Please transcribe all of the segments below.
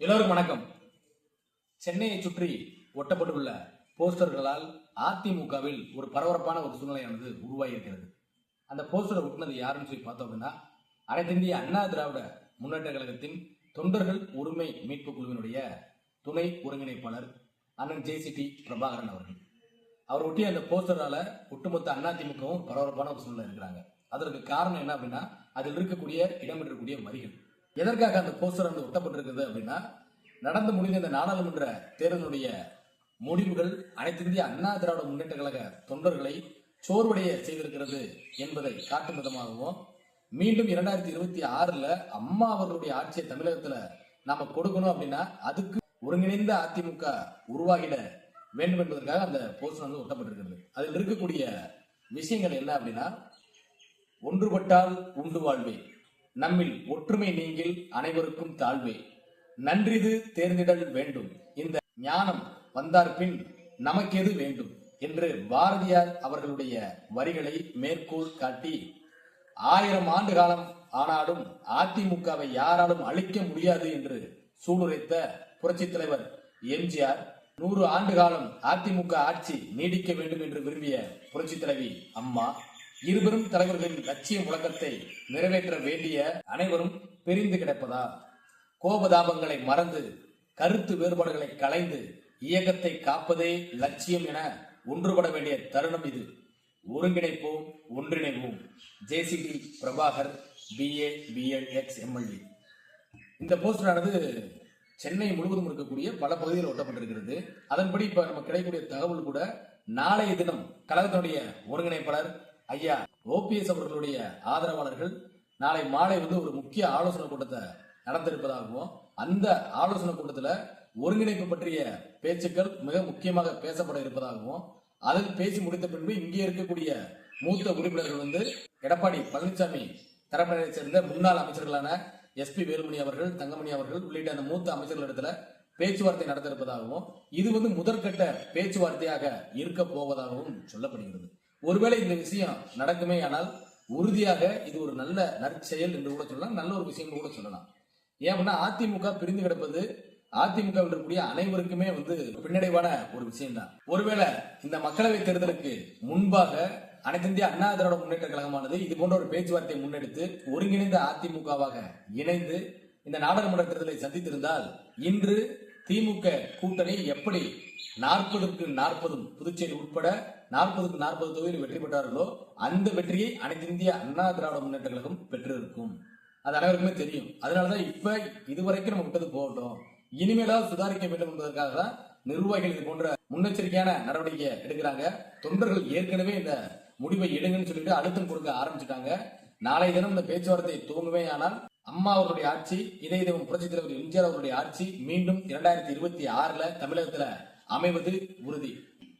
எல்லோருக்கும் வணக்கம். சென்னையை சுற்றி ஒட்டப்பட்டுள்ள போஸ்டர்களால் அதிமுகவில் ஒரு பரபரப்பான ஒரு சூழ்நிலையானது உருவாகியிருக்கிறது. அந்த போஸ்டரை ஒட்டினது யாருன்னு சொல்லி பார்த்தோம் அப்படின்னா அனைத்து இந்திய அண்ணா திராவிட முன்னேற்ற கழகத்தின் தொண்டர்கள் உரிமை மீட்பு குழுவினுடைய துணை ஒருங்கிணைப்பாளர் அண்ணன் ஜேசிடி பிரபாகரன் அவர்கள். அவர் ஒட்டிய அந்த போஸ்டரால் ஒட்டுமொத்த அதிமுகவும் பரபரப்பான ஒரு சூழ்நிலை இருக்கிறாங்க. அதற்கு காரணம் என்ன அப்படின்னா அதில் இருக்கக்கூடிய இடம்பெற்றக்கூடிய வரிகள். எதற்காக அந்த போஸ்டர் வந்து ஒட்டப்பட்டிருக்குது அப்படின்னா நடந்து முடிந்த இந்த நாடாளுமன்ற தேர்தலுடைய முடிவுகள் அனைத்து இந்திய அண்ணா திராவிட முன்னேற்ற கழக தொண்டர்களை சோர்வடைய செய்திருக்கிறது என்பதை காட்டும் விதமாகவும் மீண்டும் இரண்டாயிரத்தி இருபத்தி ஆறுல அம்மா அவர்களுடைய ஆட்சியை தமிழகத்துல நாம கொடுக்கணும் அப்படின்னா அதுக்கு ஒருங்கிணைந்த அதிமுக உருவாகிட வேண்டும் என்பதற்காக அந்த போஸ்டர் வந்து ஒட்டப்பட்டிருக்கிறது. அதில் இருக்கக்கூடிய விஷயங்கள் என்ன அப்படின்னா ஒன்றுபட்டால் உண்டு வாழ்வே. நம்மில் ஒற்றுமை நீங்கில் அனைவருக்கும் தாழ்வே. நன்றிது தேர்ந்திடல் வேண்டும். இந்த ஞானம் வந்தார் பின் நமக்கெது வேண்டும்? என்று பாரதியார் அவர்களுடைய வரிகளை மேற்கோள் காட்டி ஆயிரம் ஆண்டு காலம் ஆனாலும் அதிமுகவை யாராலும் அழிக்க முடியாது என்று சூளுரைத்த புரட்சித் தலைவர் எம்ஜிஆர் நூறு ஆண்டு காலம் அதிமுக ஆட்சி நீடிக்க வேண்டும் என்று விரும்பிய புரட்சித் தலைவி அம்மா இருவரும் தலைவர்களின் லட்சிய முழக்கத்தை நிறைவேற்ற வேண்டிய அனைவரும் பிரிந்து கிடப்பதா கோபதாபங்களை மறந்து கருத்து வேறுபாடுகளை களைந்து இயக்கத்தை காப்பதே லட்சியம் என ஒன்றுபட வேண்டிய தருணம் இது. ஒருங்கிணைப்போம் ஒன்றிணைவோம். JCB Prabhakar BA BEd ex MLA இந்த போஸ்டரானது சென்னை முழுவதும் இருக்கக்கூடிய பல பகுதிகளில் ஒட்டப்பட்டிருக்கிறது. அதன்படி இப்ப நம்ம கிடைக்கக்கூடிய தகவல் கூட நாளைய தினம் கழகத்தினுடைய ஒருங்கிணைப்பாளர் ஐயா ஓபிஎஸ் அவர்களுடைய ஆதரவாளர்கள் நாளை மாலை வந்து ஒரு முக்கிய ஆலோசனை கூட்டத்தை நடந்திருப்பதாகவும் அந்த ஆலோசனை கூட்டத்தில் ஒருங்கிணைப்பு பற்றிய பேச்சுக்கள் மிக முக்கியமாக பேசப்பட இருப்பதாகவும் அதில் பேசி முடித்த பின்பு இங்கே இருக்கக்கூடிய மூத்த உறுப்பினர்கள் வந்து எடப்பாடி பழனிசாமி தரப்பினரை சேர்ந்த முன்னாள் அமைச்சர்களான எஸ்பி வேலுமணி அவர்கள் தங்கமணி அவர்கள் உள்ளிட்ட அந்த மூத்த அமைச்சர்களிடத்துல பேச்சுவார்த்தை நடத்த இருப்பதாகவும் இது வந்து முதற்கட்ட பேச்சுவார்த்தையாக இருக்க போவதாகவும் சொல்லப்படுகிறது. ஒருவேளை இந்த விஷயம் நடக்குமே ஆனால் உறுதியாக இது ஒரு நல்ல நற்செயல் என்று கூட சொல்லலாம் நல்ல ஒரு விஷயம் கூட சொல்லலாம். ஏன் அப்படின்னா அதிமுக பிரிந்து கிடப்பது அதிமுக இருக்கக்கூடிய அனைவருக்குமே வந்து பின்னடைவான ஒரு விஷயம்தான். ஒருவேளை இந்த மக்களவை தேர்தலுக்கு முன்பாக அனைத்து இந்திய அண்ணா திராவிட முன்னேற்ற கழகமானது இது போன்ற ஒரு பேச்சுவார்த்தையை முன்னெடுத்து ஒருங்கிணைந்த அதிமுகவாக இணைந்து இந்த நாடாளுமன்ற தேர்தலை சந்தித்திருந்தால் இன்று திமுக கூட்டணி எப்படி நாற்பதுக்கு நாற்பதும் புதுச்சேரி உட்பட நாற்பதுக்கு நாற்பது தொகுதியில் வெற்றி பெற்றார்களோ அந்த வெற்றியை அனைத்து இந்திய அண்ணா திராவிட முன்னேற்ற கழகம் பெற்றிருக்கும். அது அனைவருக்குமே தெரியும். அதனாலதான் இப்ப இதுவரைக்கும் நம்ம விட்டது போகட்டும். இனிமேலாவது சுதாரிக்க வேண்டும் என்பதற்காக தான் நிர்வாகிகள் இது போன்ற முன்னெச்சரிக்கையான நடவடிக்கை எடுக்கிறாங்க. தொண்டர்கள் ஏற்கனவே இந்த முடிவை எடுங்கன்னு சொல்லிட்டு அழுத்தம் கொடுக்க ஆரம்பிச்சுட்டாங்க. நாளை தினம் இந்த பேச்சுவார்த்தை துவங்குமே ஆனால் அம்மா அவருடைய ஆட்சி இதய தெய்வம் புரட்சித் தலைவர் எம்ஜிஆர் அவருடைய ஆட்சி மீண்டும் இரண்டாயிரத்தி இருபத்தி ஆறுல தமிழகத்துல அமைவது உறுதி.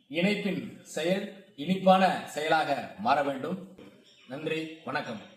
இணைப்பின் செயல் இனிப்பான செயலாக மாற வேண்டும். நன்றி வணக்கம்.